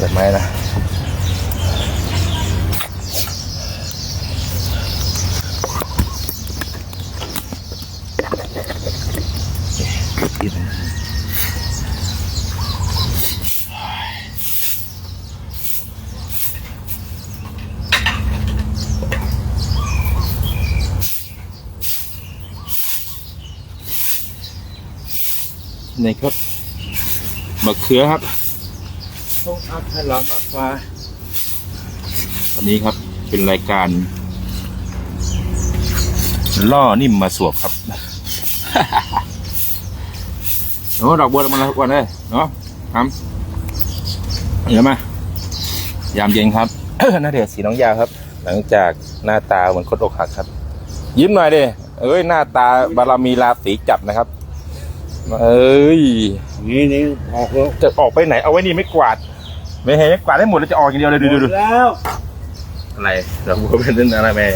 เปิดไหมนะนี่ครับมะเขือครับ องอัพให้เรามากฟ้าวันนี้ครับเป็นรายการ ล่อนิ่มมาสวบครับโอ้ดอกบัวมาแล้ววันเลยเนาะทำเดี๋ยวมายามเย็นครับนาเดียสีน้องยาวครับ หลังจากหน้าตาเหมือนคนอกหักครับ ยิ้มหน่อยดิเอ้ยหน้าตาบารมีราศีจับนะครับ เอ้ยนี่นี่ออกแล้วจะออกไปไหนเอาไว้นี่ไม่กวาด ไม่เห็นไม่กวาดได้หมดแล้วจะออกอย่างเดียวเลยดูดูดูแล้วอะไรเราบัวเป็นเรื่องอะไรแหม่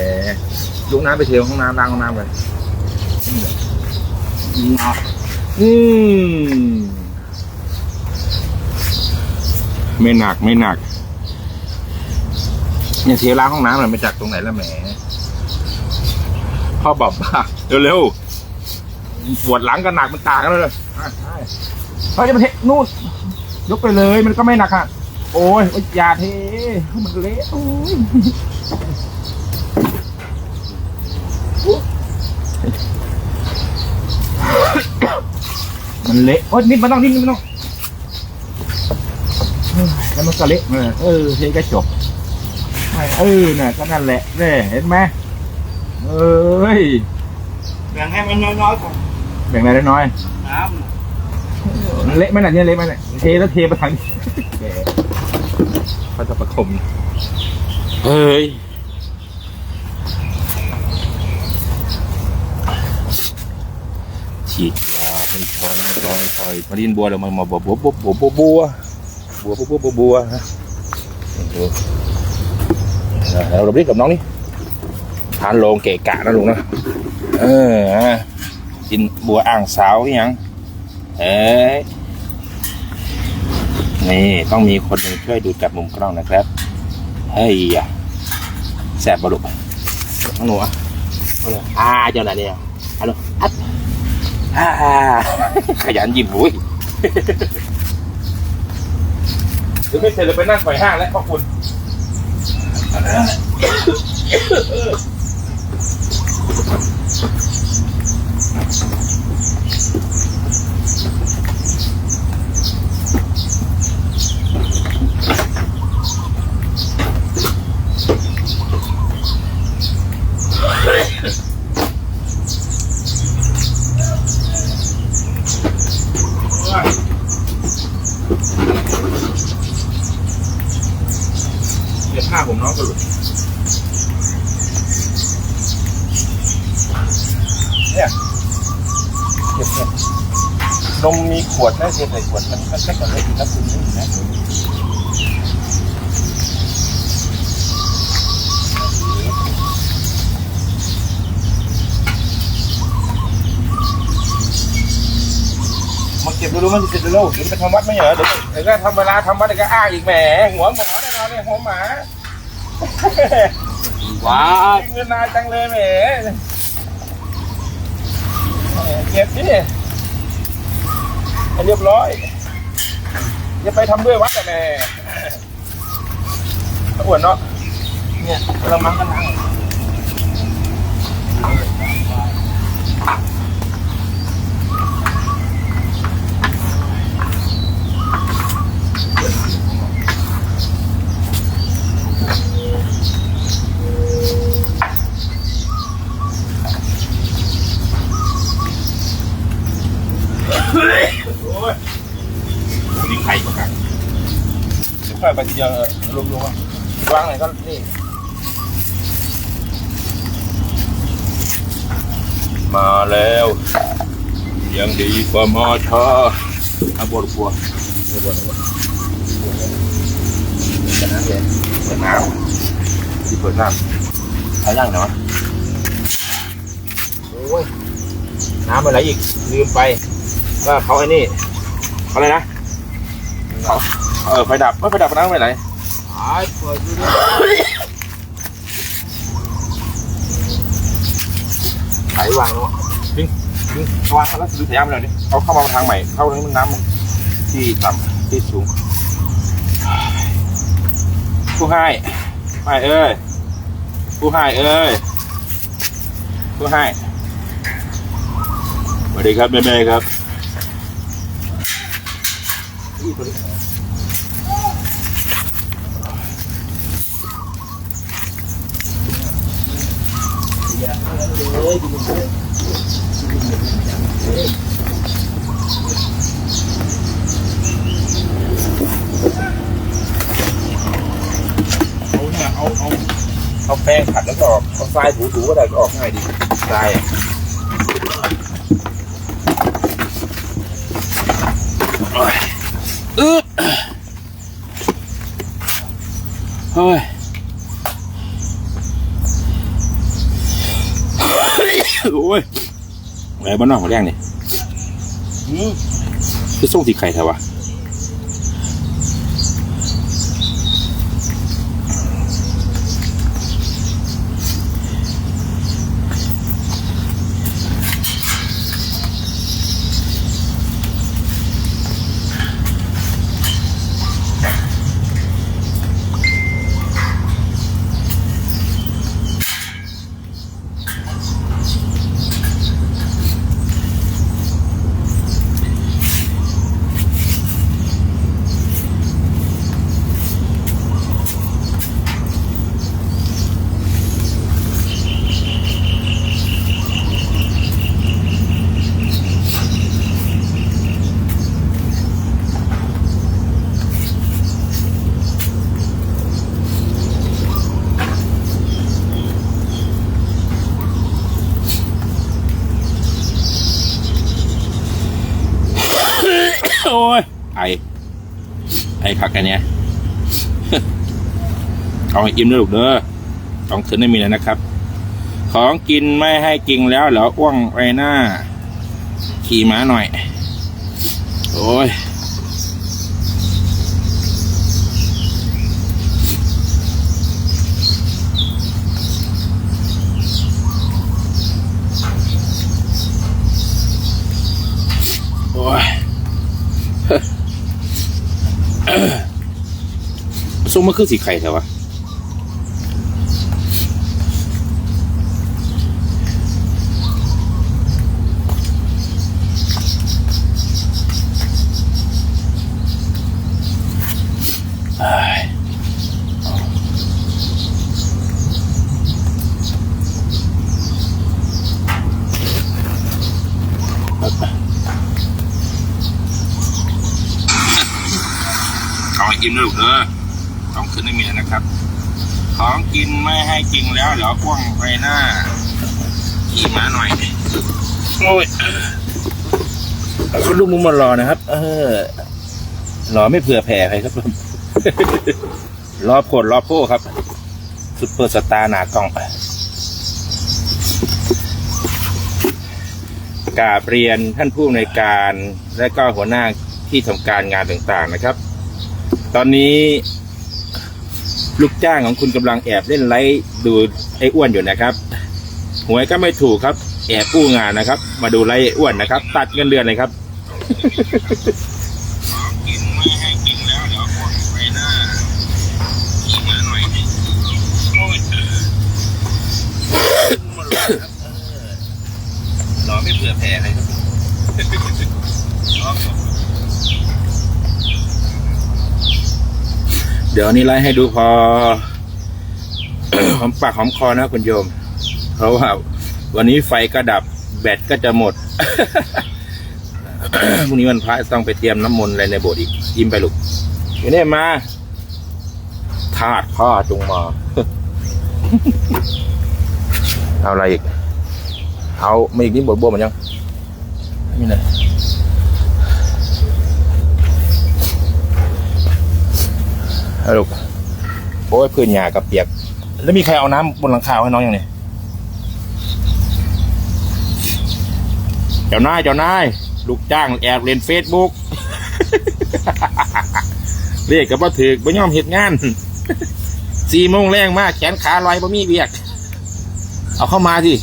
ลุกน้ำไปเทห้องน้ำล้างห้องน้ำเลยหนักอืมไม่หนักไม่หนักเนี่ยเทล้างห้องน้ำมันมาจากตรงไหนแล้วแหมพ่อบอกว่าเร็วๆปวดหลังกันหนักมันต่างกันเลยอะใช่เขาจะไปเทนู่นยกไปเลยมันก็ไม่หนักอะ โอ้ยโอ๊ยอย่าเทมันเละโอ้ยมันเละโอ๊ยนิดมันต้องนิดมันต้องแล้วมันก็เละเออเออเทก็จบเออน่ะก็นั่นแหละเนี่ยเห็นไหมเอ้ยแบ่งให้มันน้อยๆก่อนแบ่งอะไรน้อยน้เละไหมน่ะเนี่ยเละไหมเนี่ยเทแล้วเทไปทางแก เขาจะประคม เฮ้ย ฉีดยาไปชอนซอยซอยมาดินบัวเรามามาบัวบัวบัวบัวบัวบัวบัวบัวบัวบัวบัวฮะดูเราเราเรียกกับน้องนี่ทานโลงเกะกะนะลุงนะ เออกินบัวอ่างสาวยังเอ้ย นี่ต้องมีคนหนึ่งช่วยดูจับมุมกล้องนะครับ เฮ้ยอะแสบบลุกน้องหนูอะเอาเลยอ่าเจ้าหน่ะเนี่ยฮัลโหลอัดอ่าขยันยิ้มหุ้ยหรือไม่เสร็จเลยไปนั่งไขว่ห้างแล้วพ่อคุณ เดี๋ยวผ้าผมน้องก็หลุดเนี่ยเก็บเนี่ยนมมี ขวดนะเทใส่ขวดมันก็แค่กับเล็กนะคุณนี่นะมาเก็บดูดูมันจะเสร็จเร็วๆเดี๋ยวไปทำวัดไม่เหรอเดี๋ยวเดี๋ยวก็ทำเวลาทำวัดเดี๋ยวก็อ้าอีกแหมหัวหมอแน่นอนเนี่ยหัวหมาว้าเงินนานจังเลยแมแหมเก็บดิ ให้เรียบร้อยอย่าไปทำด้วยวัดแต่แม่อ้วนเนาะเนี่ยเรามังกันนั่งโอ้ย นี่ไข่ประกันเดี๋ยวค่อยไปทีเดียวรวมๆว่าวางไหนก็นี่มาแล้ว ยังดีกว่ามาช้าอาบัวบัวบัวบัวจะน้ำเลยจะน้ำที่เปิดน้ำใช้ย่างเหรอโอ้ยน้ำอะไรอีกลืมไปว่าเขาไอ้นี่เขาอะไรนะ เขาเออไฟดับไม่ไฟดับน้ำไปไหนหายเปิดดูดิไขวางแล้วจริงจริงวางแล้วดูสายยางไปหน่อยดิเอาเข้ามาทางใหม่ เข้าตรงนี้มันน้ำมันที่ต่ำที่สูงผู้ให้ไม่เอ้ยผู้ให้เอ้ยผู้ให้สวัสดีครับแม่แม่ครับอุ๊ยตัวนี้ เอาเนี่ยเอาเอาเอาแป้งขัดแล้วก็ออกเอาทรายถูๆก็ได้ก็ออกง่ายดีทรายอะโอ้ยอึ๊บ เฮ้ยโอ้ยแหมบ้านนอกหัวแดงนี่อืมคือส่งสีไข่แถวะโอ้ย ไอ ไอคักกันเนี้ย เอาให้อิ่มเลยลูกเด้อต้องถึงได้มีแล้วนะครับ ของกินไม่ให้กินแล้วเหรออ้วงไรหน้า ขี่ม้าหน่อย โอ้ยโอ้ยส้มมันคือสีไข่แถวะ อ้ายเอาให้กินนะลูกเด้อต้องขึ้นได้มีแล้วนะครับ ของกินไม่ให้กินแล้วเหรอกว้างไปหน้า ขี่ม้าหน่อย โอ้ยคุณ ลุงมุมมารอนะครับ เออรอไม่เผื่อแผ่ใครครับผมรอผลรอโป้ครับซุปเปอร์สตาร์หนากล่องกาบเรียนท่านผู้ในการและก็หัวหน้าที่ทำการงานต่างๆนะครับ ตอนนี้ ลูกจ้างของคุณกำลังแอบเล่นไลฟ์ดูไอ้อ้วนอยู่นะครับหวยก็ไม่ถูกครับ แอบกู้งานนะครับ มาดูไลฟ์อ้วนนะครับ ตัดเงินเดือนเลยครับ กินไม่ให้กินแล้วเดี๋ยวคนไปหน้าขี่มาหน่อยดิโอ้ยรอไม่เผื่อแผ่เลยครับเดี๋ยวนี้ไล่ให้ดูพอหอมปากหอมคอนะคุณโยม เพราะว่าวันนี้ไฟก็ดับ แบตก็จะหมด พรุ่งนี้วันพระต้องไปเตรียมน้ำมนต์อะไรในโบสถ์อีก ยิ้มไปลูกอยู่นี่มาธาตุพ่อจงมา เอาอะไรอีก เอาไมาอีกนี่บทบวมมันยังนี่นะเอาลูกโอ้ยพื้นหญ้ากับเปียก แล้วมีใครเอาน้ำบนหลังคาให้น้องยังเนี่ยเจ้านาย เจ้านาย ลูกจ้างแอบเล่นเฟซบุ๊กเรียกกับว่าถือบ่ยอมเหตุงานสี่โมงแรงมากแขนขาลอยบ่มีเบียก เอาเข้ามาสิ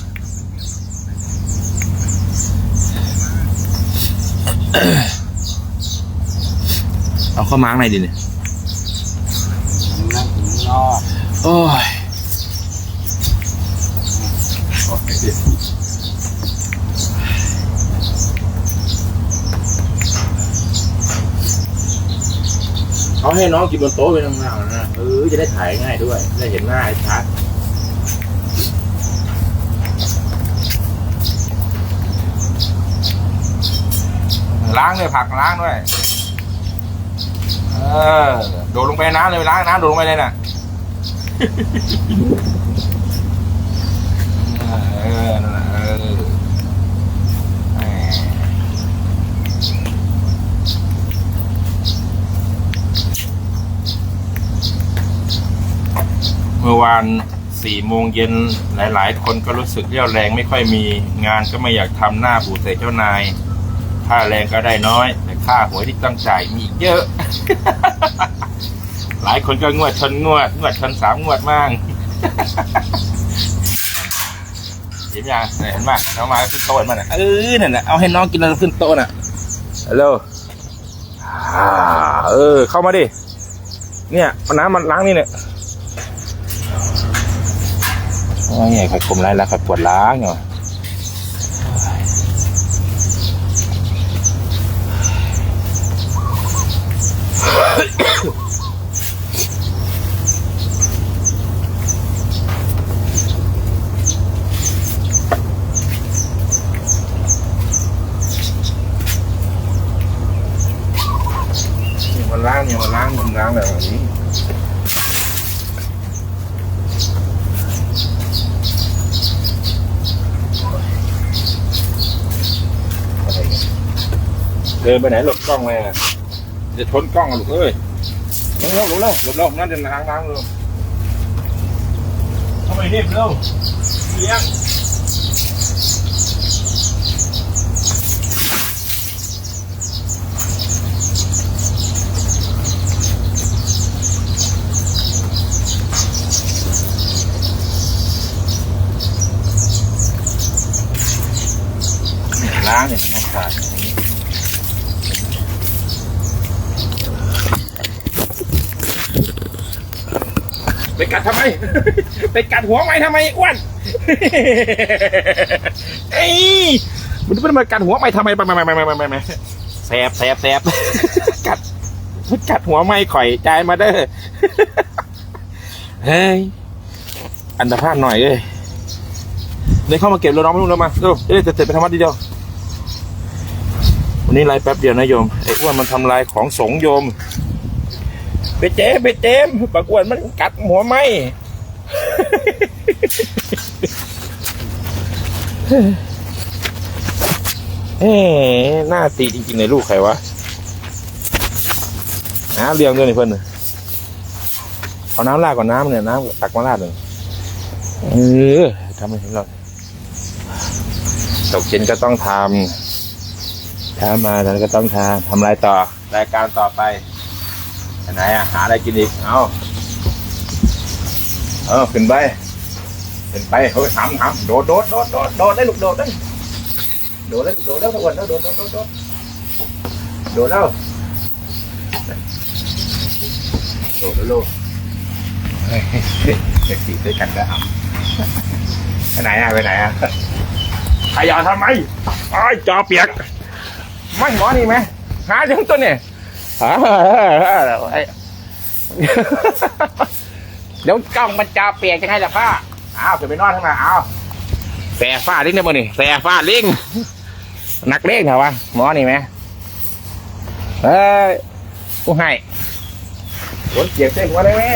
เอาเข้ามาข้างในดิเนี่ยนั่งถึงนอกโอ้ย เขาให้น้องกินบนโต๊ะไปนั่งานนะเออจะได้ถ่ายง่ายด้วย ได้เห็นหน้าชัดล้างด้วยผักล้างด้วย เออ โดดลงไปนน้ำเลยล้างน้ำโดดลงไปเลยน่ะ เออนั่นน่ะเออแหม เมื่อวานสี่โมงเย็นหลาย ๆ คนก็รู้สึกเรี่ยวแรงไม่ค่อยมีงานก็ไม่อยากทำหน้าบูดใส่เจ้านายค่าแรงก็ได้น้อย แต่ค่าหวยที่ต้องจ่ายมีเยอะ หลายคนก็งวดชนงวดงวดชนสามงวดมั่งเห็นยังเห็นป่ะน้องมาขึ้นโต๊ะมันอะเออนั่นแหละเอาให้น้องกินแล้วขึ้นโต๊ะน่ะฮัลโหลเออเข้ามาดิเนี่ยน้ำมันล้างนี่เนี่ย โอ้ยไข่ครกลมไรแล้วไข่ปวดล้างเหรอเนี่ยมันล้างเนี่ยมันล้างมันล้างแบบนี้อะไรเนี่ย เดินไปไหนหลบกล้องเลยจะชนกล้องอะลูกเอ้ยลงเร็วลงเร็วหลบเร็วนั่นจะล้างล้างเร็วเข้าไปนี่เร็วเลี้ยงล้างเนี่ยมันขาดอย่างนี้ ไปกัดทำไม ไปกัดหัวไม้ทำไมอ้วนเอ้ยมันเป็นมากัดหัวไม้ทำไมไปไปไปไปไปไปไปแสบแสบแสบกัดมันกัดหัวไม้ข่อยใจมาเด้อเฮ้ยอันตรพาดหน่อยเอ้ยเดินเข้ามาเก็บเร็วน้องไม่รู้แล้วมาเร็วจะเสร็จไปทำวัดทีเดียววันนี้ไล่แป๊บเดียวนะโยมไอ้อ้วนมันทำลายของสงโยม ไปเจ๊ไปเจมปากวนมันกัดหัวไหมเอ๊หน้าตีจริงๆในลูกใครวะน้ำเรียงด้วยนี่เพื่อนเอาน้ำราดก่อนน้ำเนี่ยน้ำตักมาราดเลยเออทำให้เห็นเราตกเย็นก็ต้องทำเช้ามาเราก็ต้องทำทำอะไรต่อ รายการต่อไป ไหนอะหาอะไรกินอีก เอาเออขึ้นไปขึ้นไปเฮ้ยทำทำโดดโดดโดดโดดโดดได้ลูกโดดได้โดดได้โดดแล้วทุกคนแล้วโดดโดดโดดโดดโดดแล้วโดดแล้วลูกเฮ้ยเด็กตีด้วยกันก็เอาไปไหนอะไปไหนอะขยะทำไมไอ้จอเปียกไม่หมอนี่ไหมหาจังตัวเนี่ย เดี๋ยวกล้องมันจะเปียกจะไงล่ะป้าอ้าวเกิดไปนอนข้างหน้าอ้าวแส่ฟ้าลิงได้บ่นี่แส่ฟ้าลิงนักเลงเหรอวะหมอนี่ไหมเอ้ยกูให้รถเกียกเส้นหัวเลยแม่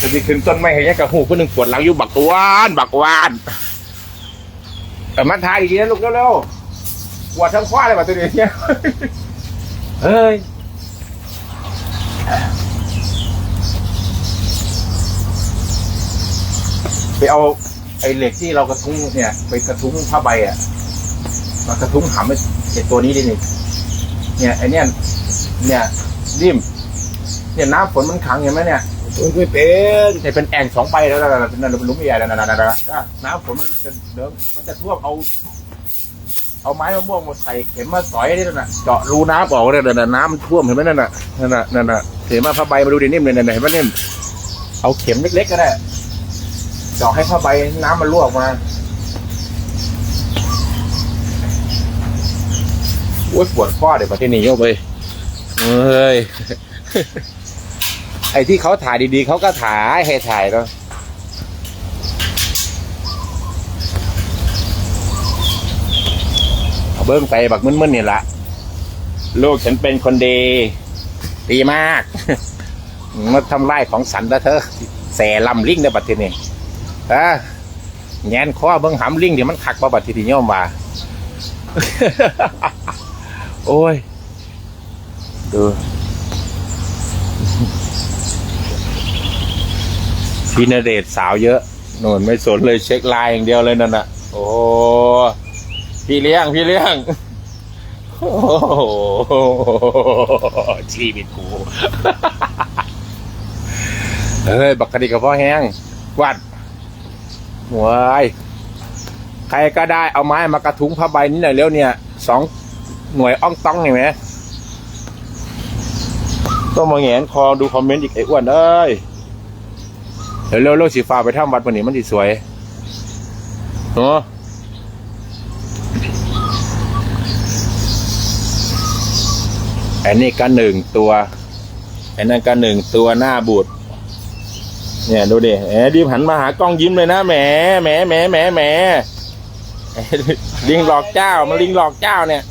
จะไปขึ้นต้นไม้ให้ยังกระหูคนหนึ่งปวดหลังอยู่บักวาน บักวานเออมาทายอีกทีนะลูกเร็วๆ ปวดทั้งคว้าเลยว่ะตัวเดียวเนี่ยเฮ้ยไปเอาไอ้เหล็กที่เรากระทุ้งเนี่ย ไปกระทุ้งผ้าใบอะมากระทุ้งหำไอ้ไอ้ตัวนี้ดินี่เนี่ยไอเนี่ยเนี่ยริมเนี่ยน้ำฝนมันขังเห็นไหมเนี่ยตัวไม่เป็นเนี่ยเป็นแอ่งสองใบแล้วนั่นนั่นนั่นหลุมใหญ่ๆนั่นนั่นนั่นนั่นน้ำฝนมันจะเดิมมันจะท่วมเอา เอาไม้มะม่วงมาใส่เข็มมาสอยนี่น่ะเจาะรูน้ำออกเนี่ยนั่นน้ำมันท่วมเห็นไหมนั่นน่ะนั่นน่ะนั่นน่ะเห็นไหมผ้าใบมาดูดินิ่มเลยนั่นเห็นไหมนิ่มเอาเข็มเล็กๆก็ได้เจาะให้ผ้าใบน้ำมันรั่วออกมาโอ้ยปวดข้อเดี๋ยวประเทศนี้โยกไปเฮ้ยไอ้ที่เขาถ่ายดีๆเขาก็ถ่ายให้ถ่ายเนาะ เบิ้งไปบักมึนๆนี่ละลูกฉันเป็นคนดีดีมากมาทำลายของสันแล้วเธอแสลำลิงในบัดทีนี้เออแงนข้อเบิ้งหำลิงเดี๋ยวมันขักมาบัดทีนี้ย่อมมาโอ้ยดูพี่นเดชสาวเยอะโน่นไม่สนเลยเช็คลน์อย่างเดียวเลยนั่นน่ะ โอ้ พี่เลี้ยง พี่เลี้ยง โอ้โหชีวิตกูเฮ้ย บักกะดิกับพ่อแห้งวัดหวายใครก็ได้เอาไม้มากระทุ้งผ้าใบนี้หน่อยเร็วเนี่ยสองหน่วยอ่องต้องเห็นไหมต้องมาแงนคอดูคอมเมนต์อีกไอ้อ้วนเอ้ยเดี๋ยวเร็วเร็วสีฟ้าไปทำวัดวันนี้มันสีสวยเนาะ อันนี้ก็หนึ่งตัวอันนั้นก็หนึ่งตัวหน้าบูดเนี่ยดูดิแหมดิหันมาหากล้องยิ้มเลยนะแหมแหมแหมแหมแหมลิงหลอกเจ้ามันลิงหลอกเจ้าเนี่ย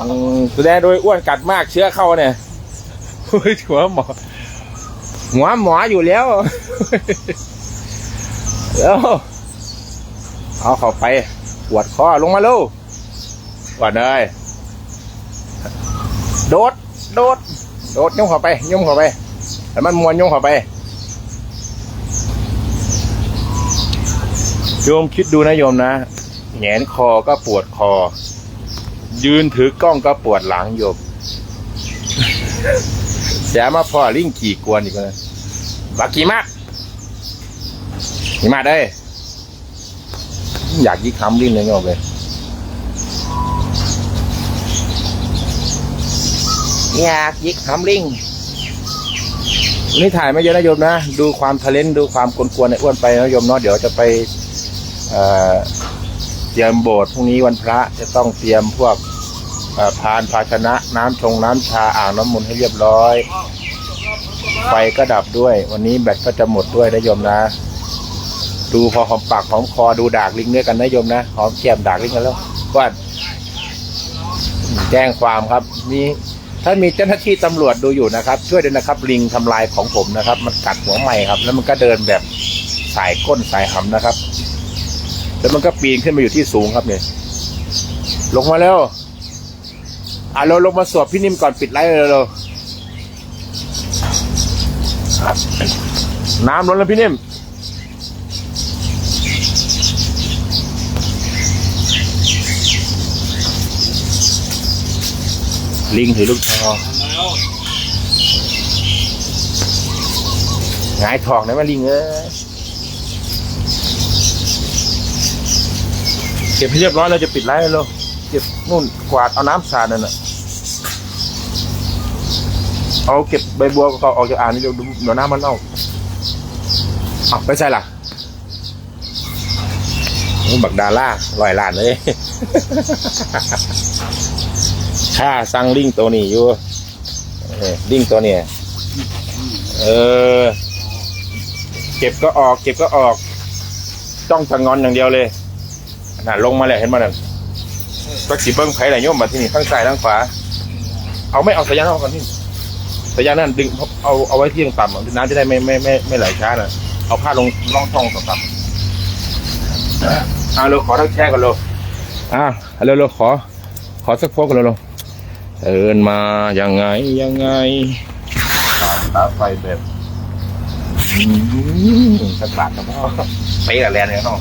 อืแสดงโดยอ้วนกัดมากเชื้อเข้าเนี่ยเฮ้ยหัวหมอหัวหมออยู่แล้วเดี๋ยวเอาเข้าไปปวดคอลงมาเร็วก่อนเลย โดด โดด โดดยุ่งเข้าไป ยุ่งเข้าไปแต่มันมวนยุ่งเข้าไปโยมคิดดูนะโยมนะแหงนคอก็ปวดคอ ยืนถือกล้องก็ปวดหลังโยมเสียมาพ่อลิงขี่กวนอีกเลยบักขี่มากขี่มากได้ อยากยิกคำลิงเลยโยมเลย อยากยิกคำลิงนี่ถ่ายไม่เยอะนะโยมนะ ดูความทะเลนดูความกวนๆในอ้วนไปนะโยมเนาะเดี๋ยวจะไปเเตรียมโบสถ์พรุ่งนี้วันพระจะต้องเตรียมพวกพานภาชนะ น้ำชงน้ำชาอ่างน้ำมนต์ให้เรียบร้อย ไฟก็ดับด้วย วันนี้แบตก็จะหมดด้วยนะโยมนะ ดูพอหอมปากหอมคอดูดากลิงด้วยกันนะโยมนะหอมแก้มดากลิงกันแล้วว่าแจ้งความครับมี ถ้ามีเจ้าหน้าที่ตำรวจดูอยู่นะครับ ช่วยด้วยนะครับ ลิงทำลายของผมนะครับ มันกัดหัวใหม่ครับ แล้วมันก็เดินแบบสายก้นสายหำนะครับ แล้วมันก็ปีนขึ้นมาอยู่ที่สูงครับเนี่ยลงมาแล้วอะเราลงมาสวบพี่นิ่มก่อนปิดไลฟ์เลยเราน้ำล้นแล้วพี่นิ่ม ลิงถือลูกทองหงายทองได้ไหมลิงเอ้ยเก็บให้เรียบร้อยเราจะปิดไลฟ์แล้วเก็บนู่นกวาดเอาน้ำสาดนั่นน่ะเอาเก็บใบบัวก็ออกจากอ่างนี่เดี๋ยวเดี๋ยวน้ำมันเอาเอาไปใส่ล่ะโอ้บักดาล่าลอยลานเลย ค่าสั่งลิงตัวนี้อยู่เออลิงตัวเนี้ยเออ เก็บก็ออก เก็บก็ออกจ้องจะงอนอย่างเดียวเลยน่ะลงมาแล้วเห็นมั้ยนั่นสักสีเบิ้งไผ่ไหนโยมมาที่นี่ข้างซ้ายข้างขวา เอาไม่เอาสายยางออกก่อนนี่สายยางนั่นดึงเอาเอาไว้ที่ต่ำน้ำจะได้ไม่ไม่ไม่ไม่ไหลช้าน่ะเอาผ้าลงร่องช่องต่ำๆอ่าเราขอทักแช่กันเลยอ่าเร็วๆขอ ขอสักพวกกันเร็วๆ เดินมายังไงยังไงตาไฟแบบอืมสักบาทกับพ่อไปกับแลนเลยเนาะ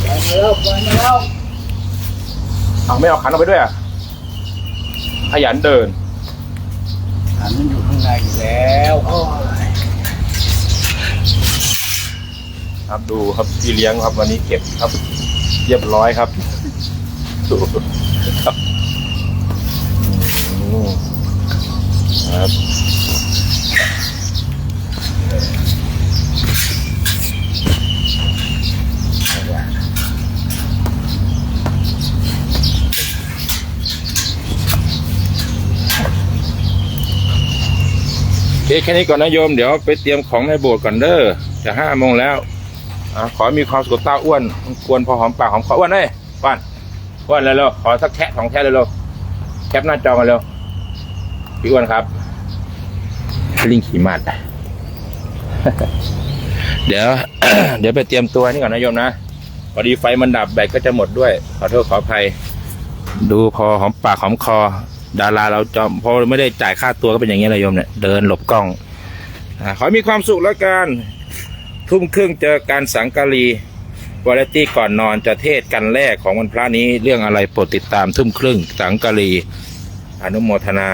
เแล้วไปมาแล้วเอาไม่เอาขันออกไปด้วยอะขยันเดินอันนั้นอยู่ข้างในอยู่แล้ว ครับดูครับพี่เลี้ยงครับวันนี้เก็บครับ เรียบร้อยครับดูครับอืมครับโอเคแค่นี้ก่อนนะโยม เดี๋ยวไปเตรียมของในโบสถ์ก่อนเด้อจะห้าโมงแล้ว อะขอมีความสุขตาอ้วนควรพอหอมปากหอมคออ้วนเอ้ยอ้วนอ้วนเร็วๆขอสักแคะสองแคะเร็วๆแคปหน้าจอมาเร็วพี่อ้วนครับลิงขี่มาดเดี๋ยว เดี๋ยวไปเตรียมตัวนี่ก่อนนะโยมนะพอดีไฟมันดับแบตก็จะหมดด้วย ขอโทษขออภัย ดูพอหอมปากหอมคอ ดาราเราจอมพอไม่ได้จ่ายค่าตัวก็เป็นอย่างนี้แหละโยมเนี่ยเดินหลบกล้องอขอมีความสุขแล้วกัน ทุ่มครึ่งเจอการสังกะรีวาไรตี้ก่อนนอนจะเทศกันแรกของวันพระนี้เรื่องอะไรโปรดติดตามทุ่มครึ่งสังกะรีอนุโมทนา